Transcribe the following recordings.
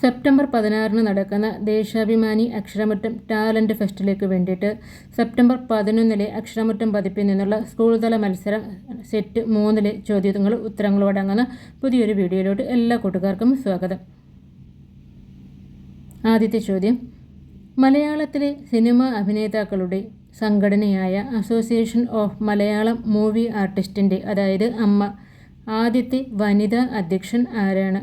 September പതിനാറിന് നടക്കുന്ന Deshabhimani അക്ഷരമുറ്റം talent ഫെസ്റ്റിലേക്ക് വേണ്ടിയിട്ട് സെപ്റ്റംബർ പതിനൊന്നിലെ അക്ഷരമുറ്റം പതിപ്പിൽ നിന്നുള്ള സ്കൂൾ തല മത്സരം സെറ്റ് മൂന്നിലെ ചോദ്യങ്ങളും ഉത്തരങ്ങളും അടങ്ങുന്ന പുതിയൊരു വീഡിയോയിലോട്ട് എല്ലാ കൂട്ടുകാർക്കും സ്വാഗതം. ആദ്യത്തെ ചോദ്യം. മലയാളത്തിലെ സിനിമാ അഭിനേതാക്കളുടെ സംഘടനയായ അസോസിയേഷൻ ഓഫ് മലയാളം മൂവി ആർട്ടിസ്റ്റിന്റെ അതായത് അമ്മ ആദ്യത്തെ വനിതാ അധ്യക്ഷൻ ആരാണ്?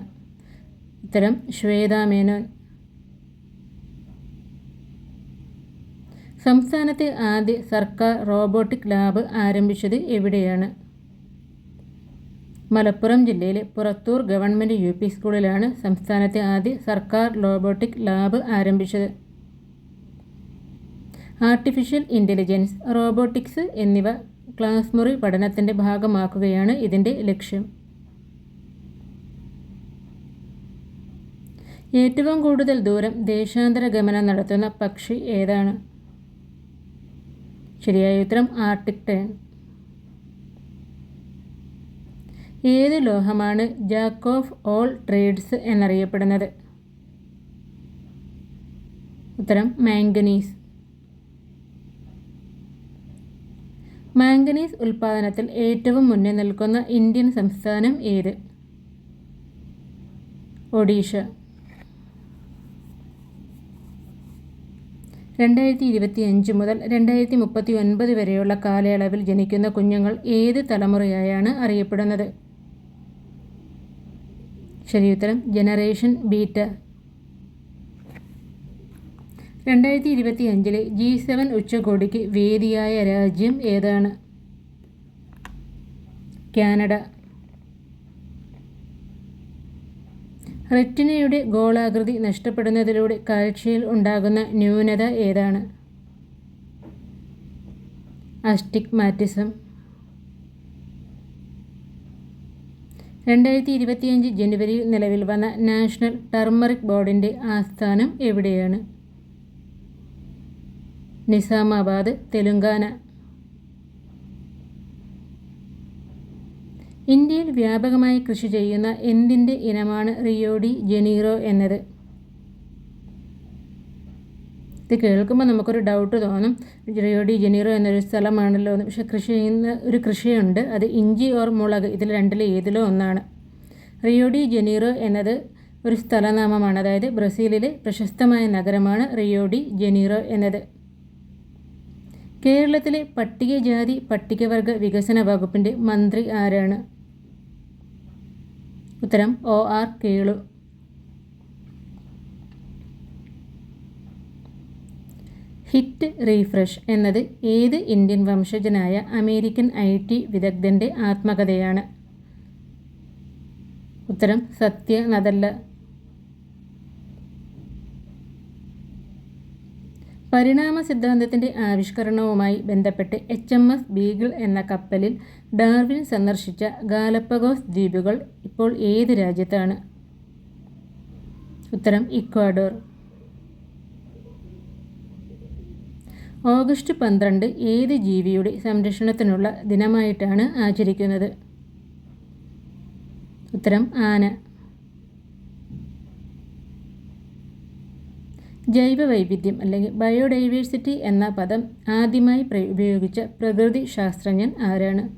ഉത്തരം ശ്വേതാമേനോൻ. സംസ്ഥാനത്തെ ആദ്യ സർക്കാർ റോബോട്ടിക് ലാബ് ആരംഭിച്ചത് എവിടെയാണ്? മലപ്പുറം ജില്ലയിലെ പുറത്തൂർ ഗവൺമെന്റ് യു പി സ്കൂളിലാണ് സംസ്ഥാനത്തെ ആദ്യ സർക്കാർ റോബോട്ടിക് ലാബ് ആരംഭിച്ചത്. ആർട്ടിഫിഷ്യൽ ഇന്റലിജൻസ് റോബോട്ടിക്സ് എന്നിവ ക്ലാസ് മുറി പഠനത്തിന്റെ ഭാഗമാക്കുകയാണ് ഇതിന്റെ ലക്ഷ്യം. ഏറ്റവും കൂടുതൽ ദൂരം ദേശാന്തര ഗമനം നടത്തുന്ന പക്ഷി ഏതാണ്? ശരിയായ ഉത്തരം ആർട്ടിക് ടേൺ. ഏത് ലോഹമാണ് ജാക്ക് ഓഫ് ഓൾ ട്രേഡ്സ് എന്നറിയപ്പെടുന്നത്? ഉത്തരം മാംഗനീസ്. മാംഗനീസ് ഉൽപ്പാദനത്തിൽ ഏറ്റവും മുന്നിൽ നിൽക്കുന്ന ഇന്ത്യൻ സംസ്ഥാനം ഏത്? ഒഡീഷ. രണ്ടായിരത്തി ഇരുപത്തി അഞ്ച് മുതൽ രണ്ടായിരത്തി മുപ്പത്തി ഒൻപത് വരെയുള്ള കാലയളവിൽ ജനിക്കുന്ന കുഞ്ഞുങ്ങൾ ഏത് തലമുറയായാണ് അറിയപ്പെടുന്നത്? ശരിയുത്തരം ജനറേഷൻ ബീറ്റ. രണ്ടായിരത്തി ഇരുപത്തി അഞ്ചിലെ ജി സെവൻ ഉച്ചകോടിക്ക് വേദിയായ രാജ്യം ഏതാണ്? കാനഡ. റെറ്റിനയുടെ ഗോളാകൃതി നഷ്ടപ്പെടുന്നതിലൂടെ കാഴ്ചയിൽ ഉണ്ടാകുന്ന ന്യൂനത ഏതാണ്? അസ്റ്റിക്മാറ്റിസം രണ്ടായിരത്തി ഇരുപത്തിയഞ്ച് ജനുവരിയിൽ നിലവിൽ വന്ന നാഷണൽ ടർമറിക് ബോർഡിന്റെ ആസ്ഥാനം എവിടെയാണ്? നിസാമാബാദ് തെലുങ്കാന. ഇന്ത്യയിൽ വ്യാപകമായി കൃഷി ചെയ്യുന്ന എന്തിന്റെ ഇനമാണ് റിയോഡി ജനീറോ എന്നത്? ഇത് കേൾക്കുമ്പോൾ നമുക്കൊരു ഡൗട്ട് തോന്നും. റിയോഡി ജനീറോ എന്നൊരു സ്ഥലമാണല്ലോ എന്ന്. പക്ഷേ കൃഷി ചെയ്യുന്ന ഒരു കൃഷിയുണ്ട്. അത് ഇഞ്ചി ഓർ മുളക്. ഇതിൽ രണ്ടിൽ ഏതിലോ ഒന്നാണ്. റിയോഡി ജനീറോ എന്നത് ഒരു സ്ഥലനാമമാണ്. അതായത് ബ്രസീലിലെ പ്രശസ്തമായ നഗരമാണ് റിയോഡി ജനീറോ എന്നത്. കേരളത്തിലെ പട്ടികജാതി പട്ടികവർഗ വികസന വകുപ്പിന്റെ മന്ത്രി ആരാണ്? ഉത്തരം O R Kelu. Hit refresh എന്നത് ഏത് ഇന്ത്യൻ വംശജനായ അമേരിക്കൻ ഐ ടി വിദഗ്ധന്റെ ആത്മകഥയാണ്. ഉത്തരം സത്യ നദല്ല പരിണാമ സിദ്ധാന്തത്തിന്റെ ആവിഷ്കരണവുമായി ബന്ധപ്പെട്ട് എച്ച് എം എസ് ബീഗിൾ എന്ന കപ്പലിൽ ഡാർവിൻ സന്ദർശിച്ച ഗാലപ്പഗോസ് ദ്വീപുകൾ ഇപ്പോൾ ഏത് രാജ്യത്താണ്? ഉത്തരം ഇക്വാഡോർ. ഓഗസ്റ്റ് പന്ത്രണ്ട് ഏത് ജീവിയുടെ സംരക്ഷണത്തിനുള്ള ദിനമായിട്ടാണ് ആചരിക്കുന്നത്? ഉത്തരം ആന. ജൈവ വൈവിധ്യം അല്ലെങ്കിൽ ബയോഡൈവേഴ്സിറ്റി എന്ന പദം ആദ്യമായി ഉപയോഗിച്ച പ്രകൃതി ശാസ്ത്രജ്ഞൻ ആരാണ്?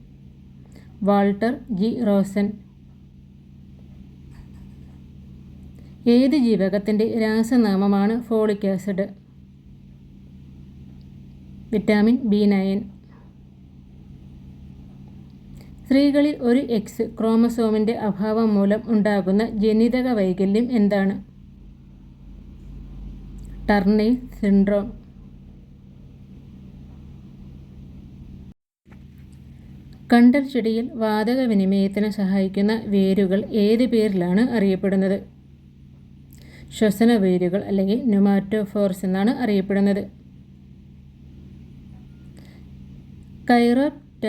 Walter G. റോസൻ. ഏത് ജീവകത്തിന്റെ രാസനാമമാണ് folic acid? Vitamin B nine. സ്ത്രീകളിൽ ഒരു എക്സ് ക്രോമസോമിന്റെ അഭാവം മൂലം ഉണ്ടാകുന്ന ജനിതക വൈകല്യം എന്താണ്? ടർണേ സിൻഡ്രോം കണ്ടൽ ചെടിയിൽ വാതക വിനിമയത്തിന് സഹായിക്കുന്ന വേരുകൾ ഏത് പേരിലാണ് അറിയപ്പെടുന്നത്? ശ്വസന വേരുകൾ അല്ലെങ്കിൽ ന്യൂമാറ്റോഫോർസ് എന്നാണ് അറിയപ്പെടുന്നത്. കൈറോപ്റ്റ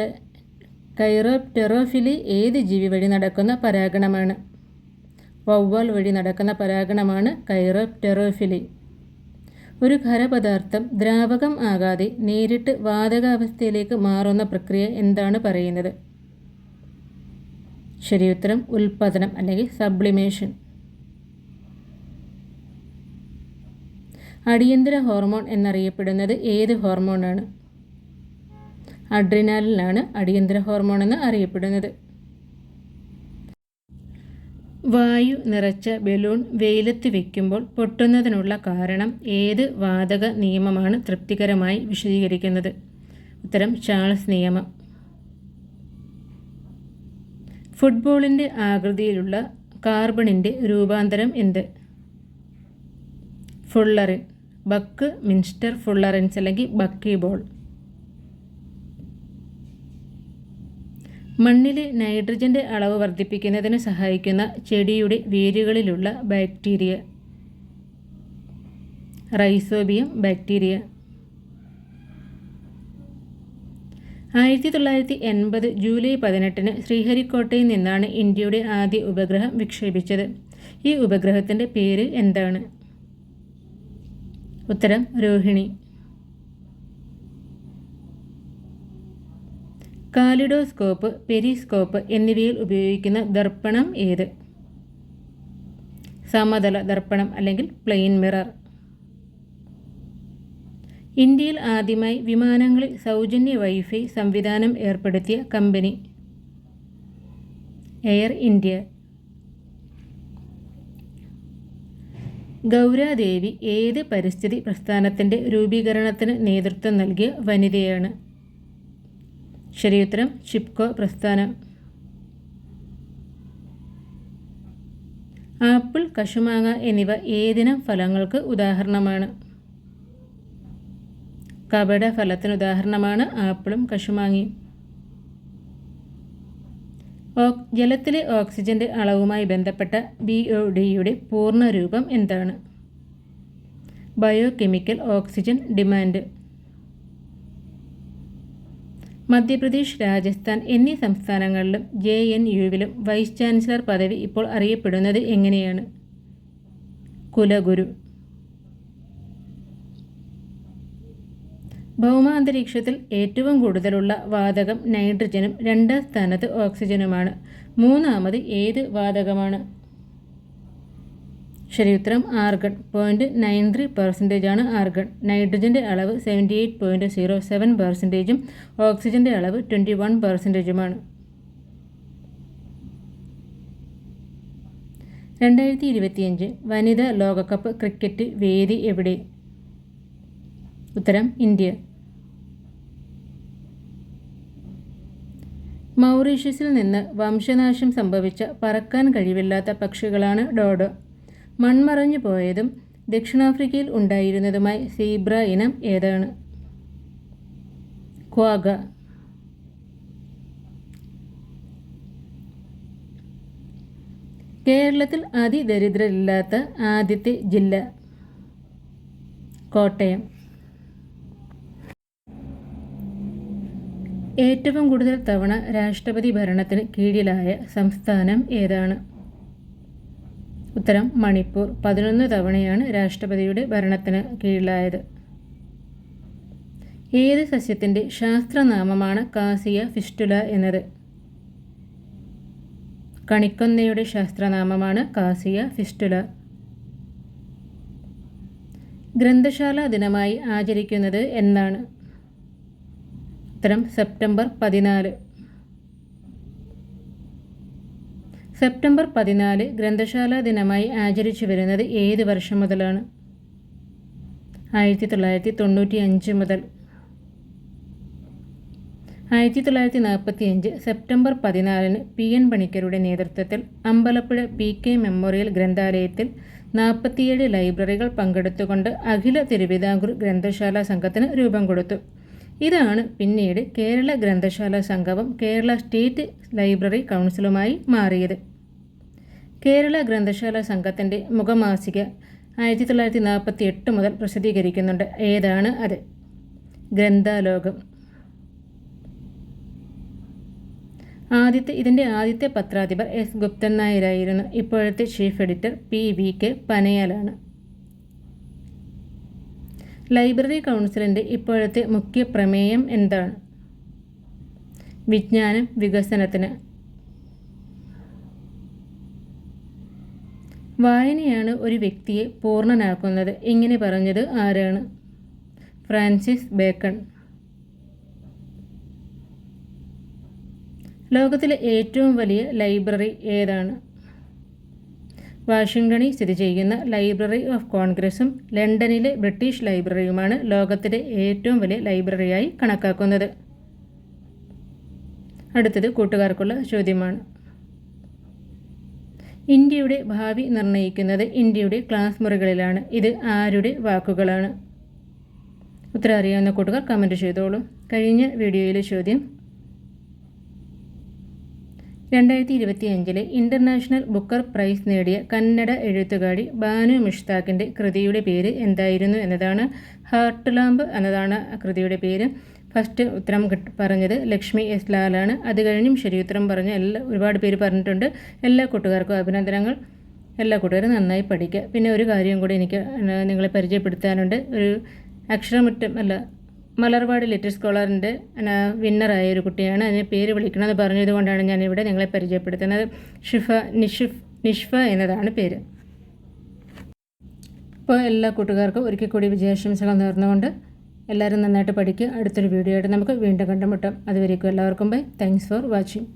കൈറോപ്റ്റെറോഫിലി ഏത് ജീവി വഴി നടക്കുന്ന പരാഗണമാണ്? വവ്വാൽ വഴി നടക്കുന്ന പരാഗണമാണ് കൈറോപ്റ്റെറോഫിലി. ഒരു ഖരപദാർത്ഥം ദ്രാവകം ആകാതെ നേരിട്ട് വാതകാവസ്ഥയിലേക്ക് മാറുന്ന പ്രക്രിയ എന്താണ് പറയുന്നത്? ശരിയുത്തരം ഉൽപ്പതനം അല്ലെങ്കിൽ സബ്ലിമേഷൻ അടിയന്തര ഹോർമോൺ എന്നറിയപ്പെടുന്നത് ഏത് ഹോർമോണാണ്? അഡ്രിനാലിനാണ് അടിയന്തര ഹോർമോൺ എന്ന് അറിയപ്പെടുന്നത്. വായു നിറച്ച ബലൂൺ വെയിലത്ത് വയ്ക്കുമ്പോൾ പൊട്ടുന്നതിനുള്ള കാരണം ഏത് വാതക നിയമമാണ് തൃപ്തികരമായി വിശദീകരിക്കുന്നത്? ഉത്തരം ചാൾസ് നിയമം. ഫുട്ബോളിന്റെ ആകൃതിയിലുള്ള കാർബണിന്റെ രൂപാന്തരം എന്ത്? ഫുള്ളറിൻ. ബക്ക് മിൻസ്റ്റർ ഫുള്ളറിൻസ് അല്ലെങ്കിൽ ബക്കി ബോൾ മണ്ണിലെ നൈട്രജന്റെ അളവ് വർദ്ധിപ്പിക്കുന്നതിന് സഹായിക്കുന്ന ചെടിയുടെ വേരുകളിലുള്ള ബാക്ടീരിയ. Rhizobium bacteria. ആയിരത്തി തൊള്ളായിരത്തി എൺപത് ജൂലൈ പതിനെട്ടിന് ശ്രീഹരിക്കോട്ടയിൽ നിന്നാണ് ഇന്ത്യയുടെ ആദ്യ ഉപഗ്രഹം വിക്ഷേപിച്ചത്. ഈ ഉപഗ്രഹത്തിന്റെ പേര് എന്താണ്? ഉത്തരം രോഹിണി. കാലിഡോസ്കോപ്പ് പെരിസ്കോപ്പ് എന്നിവയിൽ ഉപയോഗിക്കുന്ന ദർപ്പണം ഏത്? സമതല ദർപ്പണം അല്ലെങ്കിൽ പ്ലെയിൻ മിറർ. ഇന്ത്യയിൽ ആദ്യമായി വിമാനങ്ങളിൽ സൗജന്യ വൈഫൈ സംവിധാനം ഏർപ്പെടുത്തിയ കമ്പനി എയർ ഇന്ത്യ. ഗൗരാദേവി ഏത് പരിസ്ഥിതി പ്രസ്ഥാനത്തിന്റെ രൂപീകരണത്തിന് നേതൃത്വം നൽകിയ വനിതയാണ്? ശരിയുത്തരം ചിപ്കോ പ്രസ്ഥാനം. ആപ്പിൾ കശുമാങ്ങ എന്നിവ ഏതിനം ഫലങ്ങൾക്ക് ഉദാഹരണമാണ്? കപട ഫലത്തിന് ഉദാഹരണമാണ് ആപ്പിളും കശുമാങ്ങയും. ജലത്തിലെ ഓക്സിജന്റെ അളവുമായി ബന്ധപ്പെട്ട ബി ഒ ഡിയുടെ പൂർണരൂപം എന്താണ്? Bio chemical oxygen demand. Madhya Pradesh Rajasthan എന്നീ സംസ്ഥാനങ്ങളിലും ജെ എൻ യുവിലും വൈസ് ചാൻസലർ പദവി ഇപ്പോൾ അറിയപ്പെടുന്നത് എങ്ങനെയാണ്? കുലഗുരു. ഭൗമാന്തരീക്ഷത്തിൽ ഏറ്റവും കൂടുതലുള്ള വാതകം നൈട്രജനും രണ്ടാം സ്ഥാനത്ത് ഓക്സിജനുമാണ്. മൂന്നാമത് ഏത് വാതകമാണ്? ശരി ഉത്തരം argon. Point nine three percentage ആണ് ആർഗൺ. നൈട്രജന്റെ അളവ് seventy eight point zero seven പെർസെന്റേജും ഓക്സിജന്റെ അളവ് ട്വന്റി വൺ പെർസെന്റേജുമാണ് രണ്ടായിരത്തി ഇരുപത്തിയഞ്ച് വനിതാ ലോകകപ്പ് ക്രിക്കറ്റ് വേദി എവിടെ? ഉത്തരം ഇന്ത്യ. മൗറീഷ്യസിൽ നിന്ന് വംശനാശം സംഭവിച്ച പറക്കാൻ കഴിവില്ലാത്ത പക്ഷികളാണ് ഡോഡോ. മൺമറഞ്ഞു പോയതും ദക്ഷിണാഫ്രിക്കയിൽ ഉണ്ടായിരുന്നതുമായി സീബ്ര ഇനം ഏതാണ്? ക്വാഗ. കേരളത്തിൽ അതിദരിദ്രരില്ലാത്ത ആദ്യത്തെ ജില്ല കോട്ടയം. ഏറ്റവും കൂടുതൽ തവണ രാഷ്ട്രപതി ഭരണത്തിന് കീഴിലായ സംസ്ഥാനം ഏതാണ്? ഉത്തരം മണിപ്പൂർ. പതിനൊന്ന് തവണയാണ് രാഷ്ട്രപതിയുടെ ഭരണത്തിന് കീഴിലായത്. ഏത് സസ്യത്തിന്റെ ശാസ്ത്രനാമമാണ് കാസിയ ഫിസ്റ്റുല എന്നത്? കണിക്കൊന്നയുടെ ശാസ്ത്രനാമമാണ് കാസിയ ഫിസ്റ്റുല. ഗ്രന്ഥശാല ദിനമായി ആചരിക്കുന്നത് എന്നാണ്. ഉത്തരം സെപ്റ്റംബർ പതിനാല്. സെപ്റ്റംബർ പതിനാല് ഗ്രന്ഥശാല ദിനമായി ആചരിച്ചു വരുന്നത് ഏത് വർഷം മുതലാണ്? ആയിരത്തി തൊള്ളായിരത്തി തൊണ്ണൂറ്റി അഞ്ച് മുതൽ. ആയിരത്തി തൊള്ളായിരത്തി നാൽപ്പത്തി അഞ്ച് സെപ്റ്റംബർ പതിനാലിന് പി എൻ പണിക്കരുടെ നേതൃത്വത്തിൽ അമ്പലപ്പുഴ പി കെ മെമ്മോറിയൽ ഗ്രന്ഥാലയത്തിൽ നാൽപ്പത്തിയേഴ് ലൈബ്രറികൾ പങ്കെടുത്തുകൊണ്ട് അഖില തിരുവിതാംകൂർ ഗ്രന്ഥശാല സംഘത്തിന് രൂപം കൊടുത്തു. ഇതാണ് പിന്നീട് കേരള ഗ്രന്ഥശാല സംഗമം കേരള സ്റ്റേറ്റ് ലൈബ്രറി കൗൺസിലുമായി മാറിയത്. കേരള ഗ്രന്ഥശാല സംഘത്തിന്റെ മുഖമാസിക ആയിരത്തി തൊള്ളായിരത്തി നാൽപ്പത്തി എട്ട് മുതൽ പ്രസിദ്ധീകരിക്കുന്നുണ്ട്. ഏതാണ് അത്? ഗ്രന്ഥാലോകം. ആദ്യത്തെ ഇതിന്റെ ആദ്യത്തെ പത്രാധിപർ എസ് ഗുപ്തൻ നായരായിരുന്നു. ഇപ്പോഴത്തെ chief editor P V K പനയാലാണ്. Library കൗൺസിലിന്റെ ഇപ്പോഴത്തെ മുഖ്യ പ്രമേയം എന്താണ്? വിജ്ഞാനം വികസനത്തിന്. വായനയാണ് ഒരു വ്യക്തിയെ പൂർണനാക്കുന്നത്. ഇങ്ങനെ പറഞ്ഞത് ആരാണ്? Francis Bacon. ലോകത്തിലെ ഏറ്റവും വലിയ ലൈബ്രറി ഏതാണ്? വാഷിംഗ്ടണിൽ സ്ഥിതി ചെയ്യുന്ന ലൈബ്രറി ഓഫ് കോൺഗ്രസും ലണ്ടനിലെ ബ്രിട്ടീഷ് ലൈബ്രറിയുമാണ് ലോകത്തിലെ ഏറ്റവും വലിയ ലൈബ്രറിയായി കണക്കാക്കുന്നത്. അടുത്തത് കൂട്ടുകാർക്കുള്ള ചോദ്യമാണ്. ഇന്ത്യയുടെ ഭാവി നിർണയിക്കുന്നത് ഇന്ത്യയുടെ ക്ലാസ് മുറികളിലാണ്. ഇത് ആരുടെ വാക്കുകളാണ്? ഉത്തരം അറിയാവുന്ന കൂട്ടുകാർ കമന്റ് ചെയ്തോളൂ. കഴിഞ്ഞ വീഡിയോയിലെ ചോദ്യം രണ്ടായിരത്തി ഇരുപത്തി അഞ്ചിലെ ഇന്റർനാഷണൽ ബുക്കർ പ്രൈസ് നേടിയ കന്നഡ എഴുത്തുകാരി ബാനു മുഷ്താഖിന്റെ കൃതിയുടെ പേര് എന്തായിരുന്നു എന്നതാണ് ഹാർട്ട് ലാമ്പ് എന്നതാണ് കൃതിയുടെ പേര്. ഫസ്റ്റ് ഉത്തരം പറഞ്ഞത് ലക്ഷ്മി എസ് ലാലാണ്. അത് കഴിഞ്ഞും ശരി ഉത്തരം പറഞ്ഞ എല്ലാ ഒരുപാട് പേര് പറഞ്ഞിട്ടുണ്ട്. എല്ലാ കൂട്ടുകാർക്കും അഭിനന്ദനങ്ങൾ. എല്ലാ കൂട്ടുകാരും നന്നായി പഠിക്കുക പിന്നെ ഒരു കാര്യം കൂടി എനിക്ക് നിങ്ങളെ പരിചയപ്പെടുത്താനുണ്ട്. ഒരു അക്ഷരമുറ്റം അല്ല മലർവാട് ലിറ്റിൽ സ്കോളറിന്റെ വിന്നറായ ഒരു കുട്ടിയാണ്. അതിന് പേര് വിളിക്കണമെന്ന് പറഞ്ഞതുകൊണ്ടാണ് ഞാനിവിടെ നിങ്ങളെ പരിചയപ്പെടുത്തുന്നത്. ഷിഫ നിഷിഫ് നിഷ്ഫ എന്നതാണ് പേര്. അപ്പോൾ എല്ലാ കൂട്ടുകാർക്കും ഒരിക്കൽ കൂടി വിജയാശംസകൾ നേർന്നുകൊണ്ട് എല്ലാവരും നന്നായിട്ട് പഠിക്കുക. അടുത്തൊരു വീഡിയോ ആയിട്ട് നമുക്ക് വീണ്ടും കണ്ടുമുട്ടാം. അതുവരേക്കും എല്ലാവർക്കും ബൈ. Thanks for watching